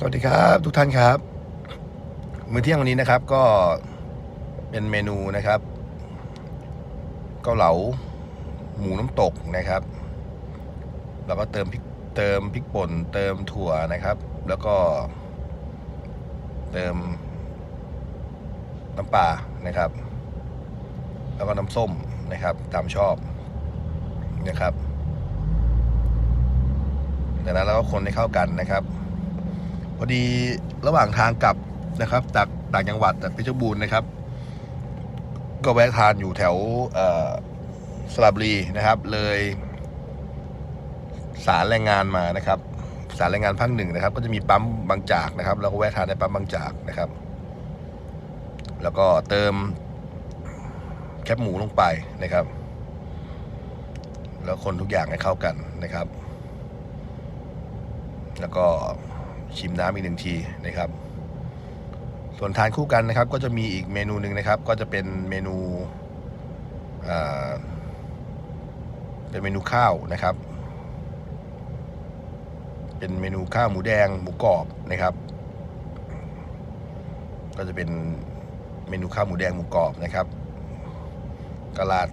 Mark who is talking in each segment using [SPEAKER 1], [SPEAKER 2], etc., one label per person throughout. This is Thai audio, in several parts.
[SPEAKER 1] สวัสดีครับทุกท่านครับ มื้อเที่ยงวันนี้นะครับก็เป็นเมนูนะครับเกาเหลาหมูน้ำตกนะครับ แล้วก็เติมพริกเติมพริกป่น เติมถั่วนะครับ แล้วก็ เติมน้ำปลานะครับ แล้วก็น้ำส้มนะครับ ตามชอบนะครับจากนั้นเราก็คนให้เข้ากันนะครับ พอดีระหว่างทางกลับนะครับจากต่างจังหวัดจากเพชรบูรณ์นะครับ ก็แวะทานอยู่แถวสระบุรีนะครับ เลยสารแรงงานมานะครับสารแรงงานภาคหนึ่งนะครับ ก็จะมีปั๊มบางจากนะครับเราก็แวะทานในปั๊มบางจากนะครับ แล้วก็เติมแคบหมูลงไปนะครับ แล้วคนทุกอย่างให้เข้ากันนะครับ แล้วก็ ชิมน้ำอีกหนึ่งทีนะครับ ส่วนทานคู่กันนะครับ ก็จะมีอีกเมนูหนึ่งนะครับ ก็จะเป็นเมนูเป็นเมนูข้าวนะครับ เป็นเมนูข้าวหมูแดงหมูกรอบนะครับ ก็จะเป็นเมนูข้าวหมูแดงหมูกรอบนะครับกราด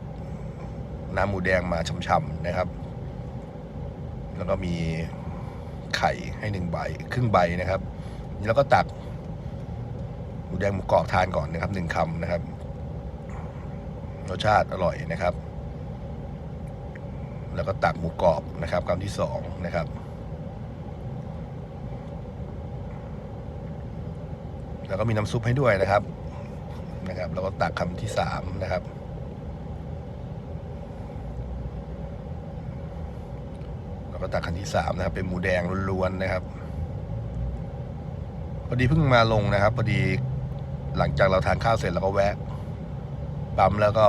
[SPEAKER 1] น้ำหมูแดงมาช่ำๆนะครับ แล้วก็มี ไข่ให้หนึ่งใบครึ่งใบนะครับแล้วก็ตักหมูแดงหมูกรอบทานก่อนนะครับหนึ่งคำนะครับรสชาติอร่อยนะครับ แล้วก็ตักหมูกรอบนะครับคำที่สองนะครับแล้วก็มีน้ำซุปให้ด้วยนะครับนะครับ แล้วก็ตักคำที่สามนะครับ แล้วก็ตักคำที่สามนะครับ เป็นหมูแดงล้วนๆนะครับ พอดีเพิ่งมาลงนะครับ พอดีหลังจากเราทานข้าวเสร็จเราก็แวะปั๊มแล้วก็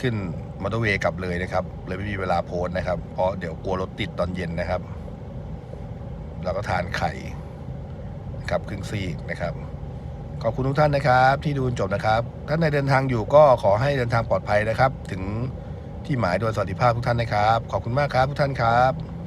[SPEAKER 1] ขึ้นมอเตอร์เวย์กลับเลยนะครับ เลยไม่มีเวลาโพสนะครับ เพราะเดี๋ยวกลัวรถติดตอนเย็นนะครับ แล้วก็ทานไข่นะครับครึ่งซีกนะครับ ขอบคุณทุกท่านนะครับ ที่ดูจนจบนะครับ ท่านในเดินทางอยู่ก็ขอให้เดินทางปลอดภัยนะครับ ถึง ที่หมายโดยสวัสดิภาพทุกท่านนะครับ ขอบคุณมากครับทุกท่านครับ